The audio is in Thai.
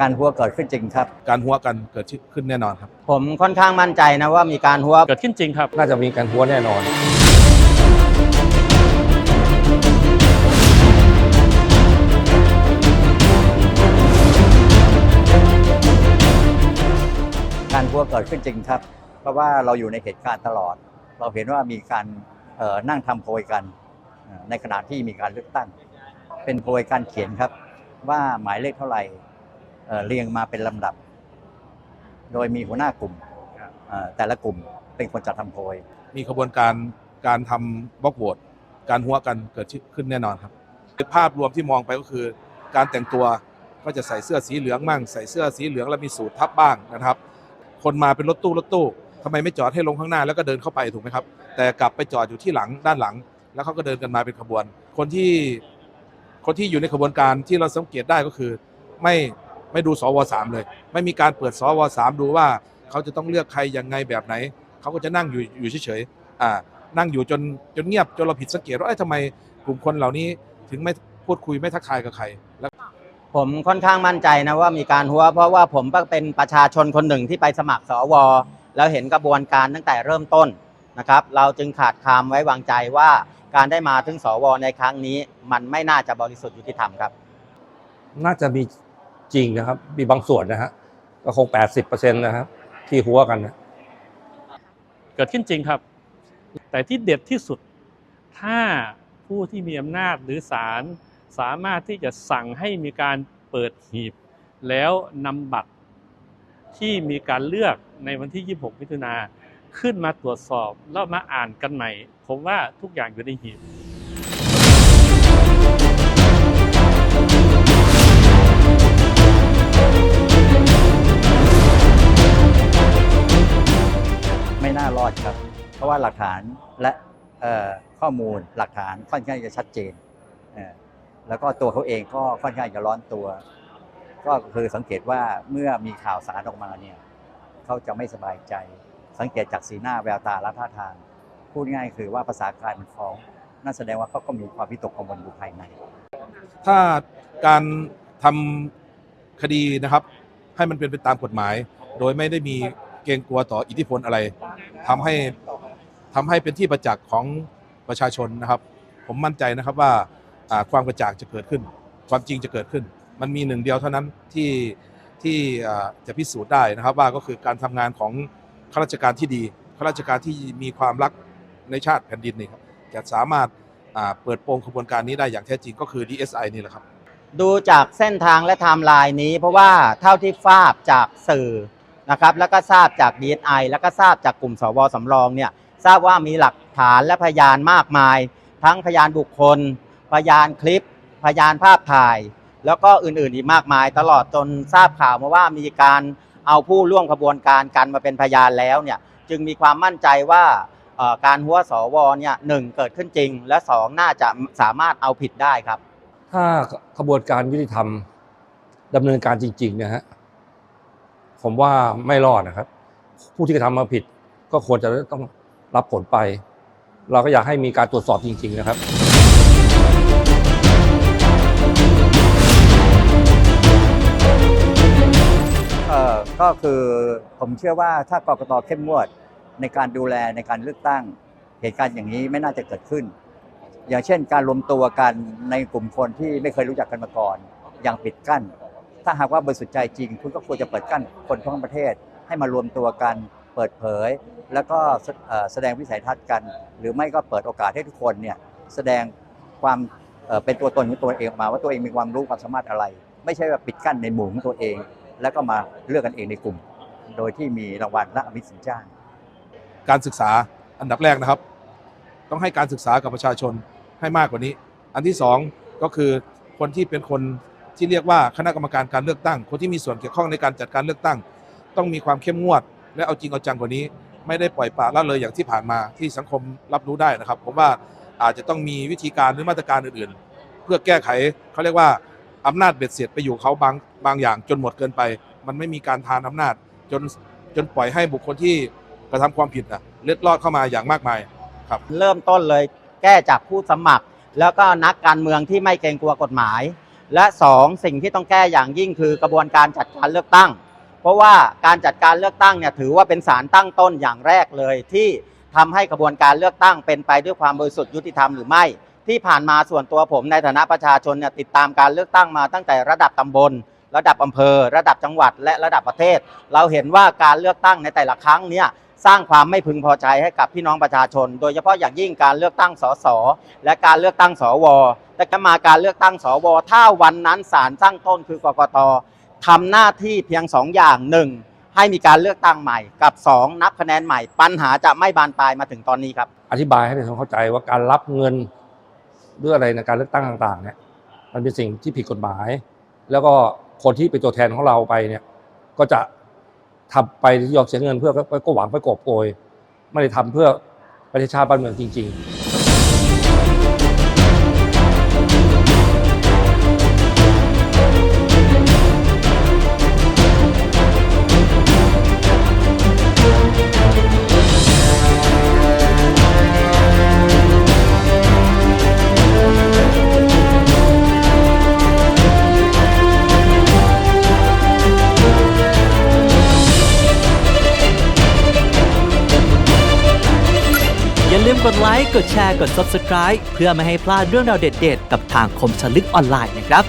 การหัวเกิดขึ้นจริงครับ การหัวกันเกิดขึ้นแน่นอนครับ ผมค่อนข้างมั่นใจนะว่ามีการหัวเกิดขึ้นจริงครับ น่าจะมีการหัวแน่นอน การหัวเกิดขึ้นจริงครับ เพราะว่าเราอยู่ในเหตุการณ์ตลอด เราเห็นว่ามีการเอ่อนั่งทำโพยกันเอ่อในขณะที่มีการเลือกตั้ง เป็นโพยการเขียนครับ ว่าหมายเลขเท่าไหร่ เอ่อเรียงมาเป็นลำดับ โดยมีหัวหน้ากลุ่มเอ่อแต่ละกลุ่มเป็นคนจัดทำโพย มีขบวนการการทำบล็อกโหวตการหัวกันเกิดขึ้นแน่นอนครับภาพรวมที่มองไปก็คือ การแต่งตัวก็จะใส่เสื้อสีเหลืองมั่ง ใส่เสื้อสีเหลืองแล้วมีสูททับบ้างนะครับ คนมาเป็นรถตู้รถตู้ทำไมไม่จอดให้ลงข้างหน้าแล้วก็เดินเข้าไปถูกไหมครับ แต่กลับไปจอดอยู่ที่หลังด้านหลัง แล้วเขาก็เดินกันมาเป็นขบวน คนที่คนที่อยู่ในขบวนการที่เราสังเกตได้ก็คือ ไม่ ไม่ดูสวสามเลย ไม่มีการเปิดสวสามดูว่าเขาจะต้องเลือกใครยังไงแบบไหน เขาก็จะนั่งอยู่อยู่เฉยๆอ่านั่งอยู่จนจนเงียบจนเราผิดสังเกตว่าเอ้ยทำไมกลุ่มคนเหล่านี้ถึงไม่พูดคุยไม่ทักทายกับใครแล้วผมค่อนข้างมั่นใจนะว่ามีการหัว เพราะว่าผมก็เป็นประชาชนคนหนึ่งที่ไปสมัครสวแล้วเห็นกระบวนการตั้งแต่เริ่มต้นนะครับ เราจึงขาดความไว้วางใจว่าการได้มาถึงสวในครั้งนี้ มันไม่น่าจะบริสุทธิ์ยุติธรรมครับ น่าจะมี จริงนะครับ มีบางส่วนนะฮะก็คง 80%นะครับ ที่หัวกันนะเกิดขึ้นจริงครับ แต่ที่เด็ดที่สุด ถ้าผู้ที่มีอำนาจหรือศาลสามารถที่จะสั่งให้มีการเปิดหีบ แล้วนำบัตรที่มีการเลือกในวันที่ 26 มิถุนาขึ้นมาตรวจสอบแล้วมาอ่านกันใหม่ ผมว่าทุกอย่างอยู่ในหีบ ดครับ เพราะว่าหลักฐานและข้อมูลหลักฐานค่อนข้างจะชัดเจน แล้วก็ตัวเขาเองก็ค่อนข้างจะร้อนตัว ก็คือสังเกตว่าเมื่อมีข่าวสารออกมาเนี่ยเขาจะไม่สบายใจ สังเกตจากสีหน้าแววตาและท่าทาง พูดง่ายคือว่าภาษากายมันฟ้องนั่นแสดงว่าเขาก็มีความวิตกกังวลอยู่ภายใน ถ้าการทำคดีนะครับ ให้มันเป็นไปตามกฎหมาย โดยไม่ได้มี เกรงกลัวต่ออิทธิพลอะไรทำให้ทำให้เป็นที่ประจักษ์ของประชาชนนะครับ ผมมั่นใจนะครับว่าความกระจ่างจะเกิดขึ้น ความจริงจะเกิดขึ้น มันมีหนึ่งเดียวเท่านั้นที่ที่จะพิสูจน์ได้นะครับว่าก็คือการทำงานของข้าราชการที่ดีข้าราชการที่มีความรักในชาติแผ่นดินนี่ครับจะสามารถาเปิดโปงขบวนการนี้ได้อย่างแท้จริงก็คือ DSI นี่แหละครับ ดูจากเส้นทางและไทม์ไลน์นี้ เพราะว่าเท่าที่ทราบจากสื่อ นะครับแล้วก็ทราบจาก DSI แล้วก็ทราบจากกลุ่มสวสำรองเนี่ยทราบว่ามีหลักฐานและพยานมากมาย ทั้งพยานบุคคล พยานคลิป พยานภาพถ่าย แล้วก็อื่นๆอีกมากมาย ตลอดจนทราบข่าวมาว่ามีการเอาผู้ร่วมขบวนการกันมาเป็นพยานแล้วเนี่ยจึงมีความมั่นใจว่าการหัวสวเนี่ยหนึ่งเกิดขึ้นจริง และสองน่าจะสามารถเอาผิดได้ครับ ถ้าขบวนการยุติธรรมดำเนินการจริงๆนะฮะ ผมว่าไม่รอดนะครับ ผู้ที่กระทำมาผิดก็ควรจะต้องรับผลไป เราก็อยากให้มีการตรวจสอบจริง ๆ นะครับเอ่อก็คือผมเชื่อว่าถ้ากรกตเข้มงวดในการดูแลในการเลือกตั้ง เหตุการณ์อย่างนี้ไม่น่าจะเกิดขึ้น อย่างเช่นการรวมตัวกันในกลุ่มคนที่ไม่เคยรู้จักกันมาก่อน อย่างปิดกั้น ถ้าหากว่าบริสุทธิ์ใจจริง คุณก็ควรจะเปิดกั้นคนทั้งประเทศ ให้มารวมตัวกัน เปิดเผย แล้วก็แสดงวิสัยทัศน์กัน หรือไม่ก็เปิดโอกาสให้ทุกคนเนี่ยแสดงความเป็นตัวตนของตัวเองออกมาว่าตัวเองมีความรู้ความสามารถอะไร ไม่ใช่ว่าปิดกั้นในหมู่ของตัวเอง แล้วก็มาเลือกกันเองในกลุ่ม โดยที่มีรางวัลและอมิตสินจ้าง การศึกษาอันดับแรกนะครับ ต้องให้การศึกษากับประชาชนให้มากกว่านี้ อันที่สองก็คือคนที่เป็นคน ที่เรียกว่าคณะกรรมการการเลือกตั้ง คนที่มีส่วนเกี่ยวข้องในการจัดการเลือกตั้ง ต้องมีความเข้มงวด และเอาจริงเอาจังกว่านี้ ไม่ได้ปล่อยปละละเลยอย่างที่ผ่านมาที่สังคมรับรู้ได้นะครับ ผมว่าอาจจะต้องมีวิธีการหรือมาตรการอื่นๆ เพื่อแก้ไขเขาเรียกว่าอำนาจเบ็ดเสร็จไปอยู่เขาบางบางอย่างจนหมดเกินไป มันไม่มีการทานอำนาจจนจนปล่อยให้บุคคลที่กระทำความผิดนะเล็ดลอดเข้ามาอย่างมากมายครับ เริ่มต้นเลยแก้จากผู้สมัคร แล้วก็นักการเมืองที่ไม่เกรงกลัวกฎหมาย และสองสิ่งที่ต้องแก้อย่างยิ่งคือกระบวนการจัดการเลือกตั้ง เพราะว่าการจัดการเลือกตั้งเนี่ยถือว่าเป็นสารตั้งต้นอย่างแรกเลย ที่ทำให้กระบวนการเลือกตั้งเป็นไปด้วยความบริสุทธิ์ยุติธรรมหรือไม่ ที่ผ่านมาส่วนตัวผมในฐานะประชาชนเนี่ยติดตามการเลือกตั้งมาตั้งแต่ระดับตำบล ระดับอำเภอ ระดับจังหวัด และระดับประเทศ เราเห็นว่าการเลือกตั้งในแต่ละครั้งเนี่ย สร้างความไม่พึงพอใจให้กับพี่น้องประชาชน โดยเฉพาะอย่างยิ่งการเลือกตั้งสสและการเลือกตั้งสวแต่ก็มาการเลือกตั้งสวถ้าวันนั้นศาลตั้งต้นคือกกตทำหน้าที่เพียงสองอย่างหนึ่งให้มีการเลือกตั้งใหม่กับสองนับคะแนนใหม่ ปัญหาจะไม่บานปลายมาถึงตอนนี้ครับ อธิบายให้ประชาชนเข้าใจว่าการรับเงินหรืออะไรในการเลือกตั้งต่างๆเนี่ยมันเป็นสิ่งที่ผิดกฎหมาย แล้วก็คนที่เป็นตัวแทนของเราไปเนี่ยก็จะ ทำไปยอมเสียเงินเพื่อก็หวังไปกอบโกย ไม่ได้ทำเพื่อประเทศชาติบ้านเมืองจริง ๆ กดไลค์ กดแชร์ กด Subscribe เพื่อไม่ให้พลาดเรื่องราวเด็ด ๆ กับทางคมชลึกออนไลน์นะครับ